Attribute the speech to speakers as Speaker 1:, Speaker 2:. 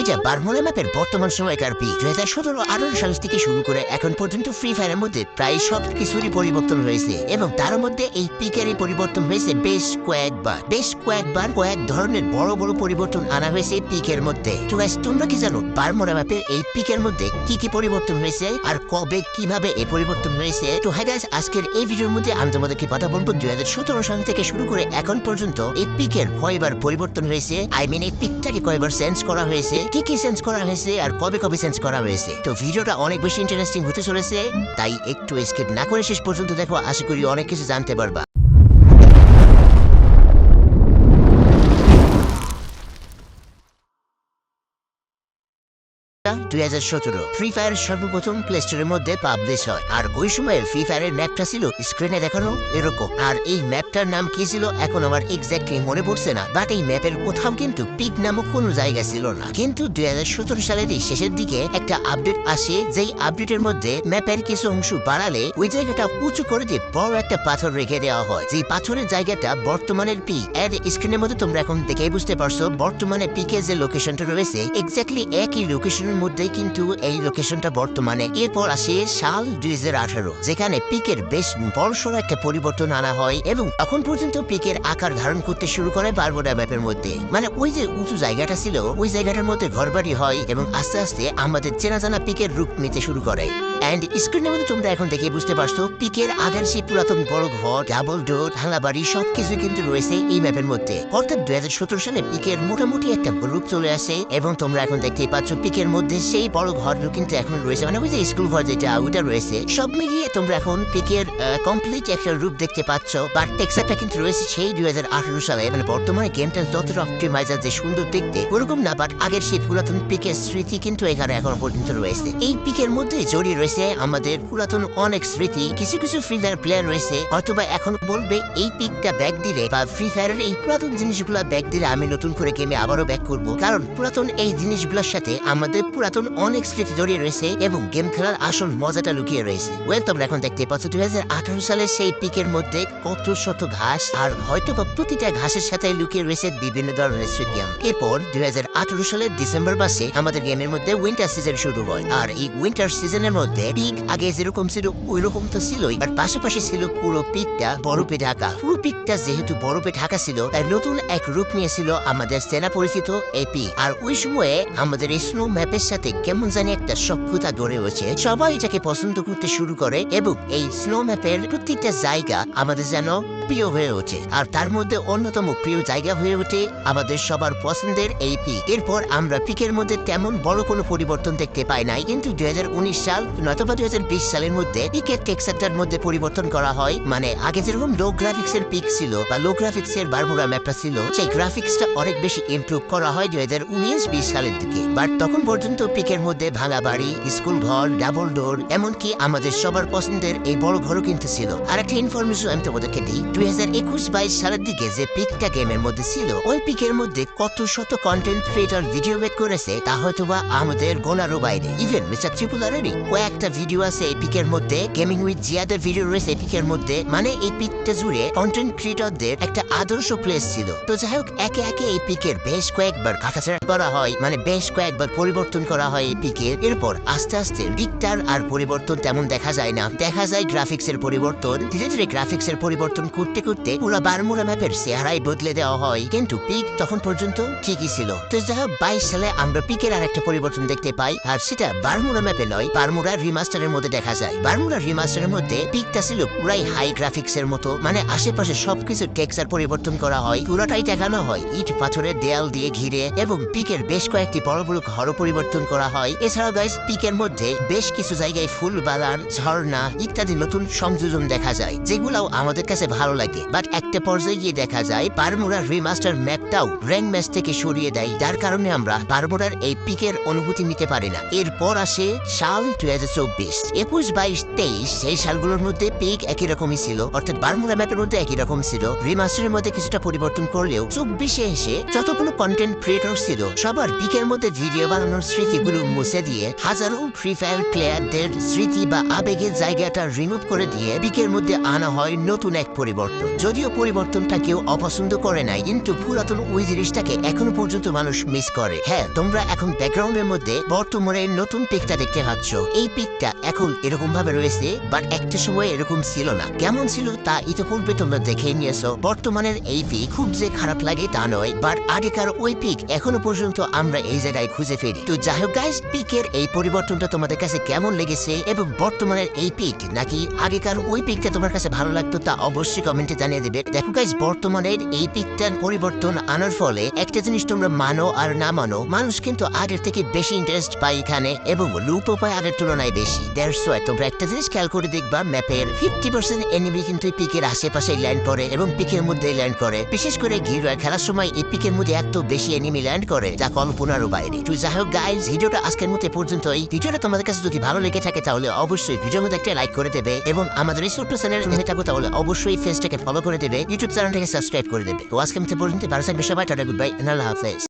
Speaker 1: এটা বারমোলা ম্যাপের বর্তমান সময়কার পি দুই হাজার সতেরো আঠারো সাল থেকে শুরু করে এখন পর্যন্ত ফ্রি ফায়ারের মধ্যে প্রায় সব কিছুরই পরিবর্তন হয়েছে এবং তার মধ্যে এই পিকেরই পরিবর্তন হয়েছে বেশ কয়েকবার। বেশ কয়েকবার কয়েক ধরনের বড় বড় পরিবর্তন আনা হয়েছে পিকের মধ্যে। তো তোমরা কি জানো বারমোলা ম্যাপের এই পিকের মধ্যে কি কি পরিবর্তন হয়েছে আর কবে কীভাবে এই পরিবর্তন হয়েছে? তো হ্যাঁ guys, আজকের এই ভিডিওর মধ্যে আমি তোমাদেরকে কথা বলব দুই হাজার সতেরো সাল থেকে শুরু করে এখন পর্যন্ত এই পিকের কয়বার পরিবর্তন হয়েছে? আই মিন এই পিকটাকে কয়বার চেঞ্জ করা হয়েছে? কি কি চেঞ্জ করা হয়েছে আর কবে কবে চেঞ্জ করা হয়েছে? তো ভিডিওটা অনেক বেশি ইন্টারেস্টিং হতে চলেছে, তাই একটু স্কিপ না করে শেষ পর্যন্ত দেখো, আশা করি অনেক কিছু জানতে পারবা। দুই হাজার সতেরো। ফ্রি ফায়ার সর্বপ্রথম প্লে স্টোরের মধ্যে পাবলিশ হয়। আর ওই সময় ফ্রি ফায়ারের ম্যাপটা ছিল স্ক্রিনে দেখানো এরকম। আর এই ম্যাপটার নাম কি ছিল? এখন আমার এক্স্যাক্টলি মনে পড়ছে না বাট এই ম্যাপের কোথাও কিন্তু পিক নামক কোনো জায়গা ছিল না। কিন্তু দুই হাজার সতেরো সালের শেষের দিকে একটা আপডেট আসে, যেই আপডেটের মধ্যে ম্যাপের কিছু অংশ বাড়ালে ওই জায়গাটা উঁচু করে দিয়ে বড় একটা পাথর রেখে দেওয়া হয়। যে পাথরের জায়গাটা বর্তমানের পিক এর স্ক্রিনের মধ্যে তোমরা এখন দেখেই বুঝতে পারছ, বর্তমানে পিকে যে লোকেশনটা রয়েছে এক্স্যাক্টলি একই লোকেশনের মধ্যেই কিন্তু এই লোকেশনটা বর্তমানে। এরপর আসে সাল দুই যেখানে পিকের বেশ বড়সড় একটা পরিবর্তন আনা হয় এবং এখন পর্যন্ত পিকের আকার ধারণ করতে শুরু করে বারবোডা ম্যাপের মধ্যে। মানে ওই যে উঁচু জায়গাটা ছিল, ওই জায়গাটার মধ্যে ঘরবাড়ি হয় এবং আস্তে আস্তে আমাদের চেনা জানা পিকের রূপ নিতে শুরু করে। অ্যান্ড স্ক্রিনের মধ্যে তোমরা এখন দেখে বুঝতে পারছ, পিকের আগের সেই পুরাতন বড় ঘর, ডাবল ডোর, ভাঙা বাড়ি, সবকিছু কিন্তু রয়েছে এই ম্যাপের মধ্যে। অর্থাৎ দুই হাজার সতেরো সালে পিকের মোটামুটি একটা রূপ চলে আসে এবং তোমরা এখন দেখতেই পাচ্ছ পিকের মধ্যে সেই বড় ঘরগুলো কিন্তু এখন রয়েছে। মানে ওই যে স্কুল ঘর যেটা, ওইটা রয়েছে। সব মিলিয়ে তোমরা এখন পিকের কমপ্লিট একটা রূপ দেখতে পাচ্ছ। বাট টেক্সারটা কিন্তু রয়েছে সেই দুই হাজার আঠারো সালে। মানে বর্তমানে গেমটা যতটা অপটিমাইজার যে সুন্দর দেখতে, ওরকম না বাট আগের সেই পুরাতন পিকের স্মৃতি কিন্তু এখানে এখন পর্যন্ত রয়েছে। এই পিকের মধ্যে জড়িয়ে রয়েছে আমাদের পুরাতন অনেক স্মৃতি, কিছু কিছু ফ্রি ফায়ার প্লেয়ার রয়েছে অথবা এখন বলবে এই পিকটা ব্যাক দিলে, বা ফ্রি ফায়ারের এই পুরাতন জিনিসগুলো ব্যাক দিলে আমি নতুন করে গেমে আবারও ব্যাক করব। কারণ পুরাতন এই জিনিসগুলোর সাথে আমাদের পুরাতন অনেক স্মৃতি জড়িয়ে রয়েছে এবং গেম খেলার আসল মজাটা লুকিয়ে রয়েছে। ওয়েল তোমরা এখন দেখতে পাচ্ছ দুই হাজার আঠারো সালের সেই পিকের মধ্যে কত শত ঘাস, আর হয়তো বা প্রতিটা ঘাসের সাথে লুকিয়ে রয়েছে বিভিন্ন ধরনের স্টেডিয়াম এরপর দুই হাজার আঠারো সালের ডিসেম্বর মাসে আমাদের গেমের মধ্যে উইন্টার সিজন শুরু হয়, আর এই উইন্টার সিজনের মধ্যে পিক আগে যেরকম ছিল ওই রকম তো ছিলই। আর পাশাপাশি ছিল পুরো পিকটা বরফে ঢাকা। পুরো পিকটা যেহেতু বরফে ঢাকা ছিল, তাই নতুন এক রূপ নিয়েছিল আমাদের সেনা পরিচিত এপি। আর ওই সময়ে আমাদের এই স্নো ম্যাপের সাথে কেমন জানি একটা সভ্যতা গড়ে উঠেছে। সবাই এটাকে পছন্দ করতে শুরু করে, এবং এই স্নো ম্যাপের প্রত্যেকটা জায়গা আমাদের যেন প্রিয় হয়ে ওঠে। আর তার মধ্যে অন্যতম প্রিয় জায়গা হয়ে ওঠে আমাদের সবার পছন্দের এই পিক। এরপর আমরা পিকের মধ্যে তেমন বড় কোনো পরিবর্তন দেখতে পাই নাই, কিন্তু দুই সাল নয়তোবা দুই সালের মধ্যে পিকের টেক্সারটার মধ্যে পরিবর্তন করা হয়। মানে আগে যেরকম লো গ্রাফিক্স এর পিক ছিল বা লো গ্রাফিক্স এর বারমুরা ম্যাপটা ছিল, সেই গ্রাফিক্সটা অনেক বেশি ইমপ্রুভ করা হয় দুই হাজার উনিশ বিশ সালের দিকে। বাট তখন পর্যন্ত পিকের মধ্যে ভাঙা বাড়ি, স্কুল ঘর ডাবল ডোর এমনকি আমাদের সবার পছন্দের এই বড় ঘরও কিন্তু ছিল। আর একটা ইনফরমেশন আমি তোমাদেরকে দিই দুই হাজার একুশ বাইশ সালের দিকে যে পিকটা গেমের মধ্যে ছিল, ওই পিকের মধ্যে কত শত কন্টেন্ট ক্রিয়েটর ভিডিও মেক করেছে, তা হয়তো বা আমাদের গোনারও বাইরে। ইভেন মিস্টার কয়েকটা ভিডিও আছে এই পিকের মধ্যে গেমিং উইথ জিয়াদের ভিডিও রয়েছে এই পিকের মধ্যে। মানে এই পিকটা জুড়ে কন্টেন্ট ক্রিয়েটরদের একটা আদর্শ প্লেস ছিল। তো যাই হোক, একে একে এই পিকের বেশ কয়েকবার কাটাছাড়া করা হয় মানে বেশ কয়েকবার পরিবর্তন করা হয় এই পিকের। এরপর আস্তে আস্তে পিকটার আর পরিবর্তন তেমন দেখা যায় না। দেখা যায় গ্রাফিক্স এর পরিবর্তন, ধীরে ধীরে গ্রাফিক্স এর পরিবর্তন করতে করতে পুরো বারমুরা ম্যাপের চেহারাই বদলে দেওয়া হয়। কিন্তু পিক তখন পর্যন্ত ঠিকই ছিল। তো যাই হোক, বাইশ সালে আমরা পিকের আর একটা পরিবর্তন দেখতে পাই, আর সেটা বারমুরা ম্যাপে নয় বারমুরা রিমাস্টারের মধ্যে দেখা যায়। বারমুরা রিমাস্টারের মধ্যে পিকটা ছিল পুরাই হাই গ্রাফিক্স এর মতো মানে আশেপাশে সবকিছু টেক্সচার পরিবর্তন করা হয়, পুরোটাই দেখানো হয়, ইট পাথরের দেয়াল দিয়ে ঘিরে, এবং পিকের বেশ কয়েকটি বড় বড় ঘরও পরিবর্তন করা হয়। এছাড়াও গাইস পিকের মধ্যে বেশ কিছু জায়গায় ফুল বাগান, ঝর্ণা ইত্যাদি নতুন সংযোজন দেখা যায়, যেগুলোও আমাদের কাছে ভালো লাগে বাট একটা পর্যায়ে গিয়ে দেখা যায় বারমুরার রিমাস্টার ম্যাপটাও র্যাঙ্ক ম্যাচ থেকে সরিয়ে দেয়। যার কারণে আমরা বারমুরার এই পিকের অনুভূতি নিতে পারি না। এরপর আসে সাল দুই হাজার চব্বিশ। একুশ বাইশ তেইশ, সেই সালগুলোর মধ্যে পিক একই রকমই ছিল। অর্থাৎ বারমুরা ম্যাপের মধ্যে একই রকম ছিল। রিমাস্টারের মধ্যে কিছুটা পরিবর্তন করলেও চব্বিশে এসে যতগুলো কন্টেন্ট ক্রিয়েটর ছিল, সবার পিকের মধ্যে ভিডিও বানানোর স্মৃতিগুলো মুছে দিয়ে হাজারো ফ্রি ফায়ার প্লেয়ারদের স্মৃতি বা আবেগের জায়গাটা রিমুভ করে দিয়ে পিকের মধ্যে আনা হয় নতুন এক পরিবর্তন। পরিবর্তন। যদিও পরিবর্তনটা কেউ অপছন্দ করে নাই, কিন্তু পুরাতন ওই জিনিসটাকে এখনও পর্যন্ত মানুষ মিস করে। হ্যাঁ তোমরা এখন ব্যাকগ্রাউন্ডের মধ্যে বর্তমানে নতুন পিকটা দেখতে পাচ্ছ। এই পিকটা এখন এরকম ভাবে রয়েছে বাট একটা সময় এরকম ছিল না। কেমন ছিল তা ইতিপূর্বে তোমরা দেখে নিয়েছো। বর্তমানের এই পিক খুব যে খারাপ লাগে তা নয় বাট আগেকার ওই পিক এখনও পর্যন্ত আমরা এই জায়গায় খুঁজে ফিরি। তো যাই হোক গাইস পিকের এই পরিবর্তনটা তোমাদের কাছে কেমন লেগেছে এবং বর্তমানের এই পিক নাকি আগেকার ওই পিকটা তোমার কাছে ভালো লাগতো তা অবশ্যই কমেন্টে জানিয়ে দেবে, দেখো গাইস বর্তমানের এই পিকটার পরিবর্তন আনার ফলে একটা জিনিস তোমরা মানো আর না মানো, মানুষ কিন্তু আগের থেকে বেশি ইন্টারেস্ট পায় এখানে এবং লুপও পায় আগের তুলনায় বেশি। ওয়াই তোমরা একটা জিনিস খেয়াল করে দেখবা ম্যাপের ফিফটি পার্সেন্ট এনিমি কিন্তু পিকের আশেপাশে ল্যান্ড করে এবং পিকের মধ্যে ল্যান্ড করে। বিশেষ করে গিরোয় খেলার সময় এই পিকের মধ্যে এত বেশি এনিমি ল্যান্ড করে, যা কল্পনারও বাইরে। তো যাই হোক গাইজ ভিডিওটা আজকের মধ্যে পর্যন্তই। ভিডিওটা তোমাদের কাছে যদি ভালো লেগে থাকে তাহলে অবশ্যই ভিডিওর মধ্যে একটা লাইক করে দেবে এবং আমাদের এই ছোট্ট চ্যানেল থাকো তাহলে অবশ্যই ফেসটাকে ফলো করে দেবে ইউটিউব চ্যানেলটাকে সাবস্ক্রাইব করে দেবে। তো আজকে মধ্যে পর্যন্ত ভালো টাটা গুড বাই আল্লাহ হাফেজ।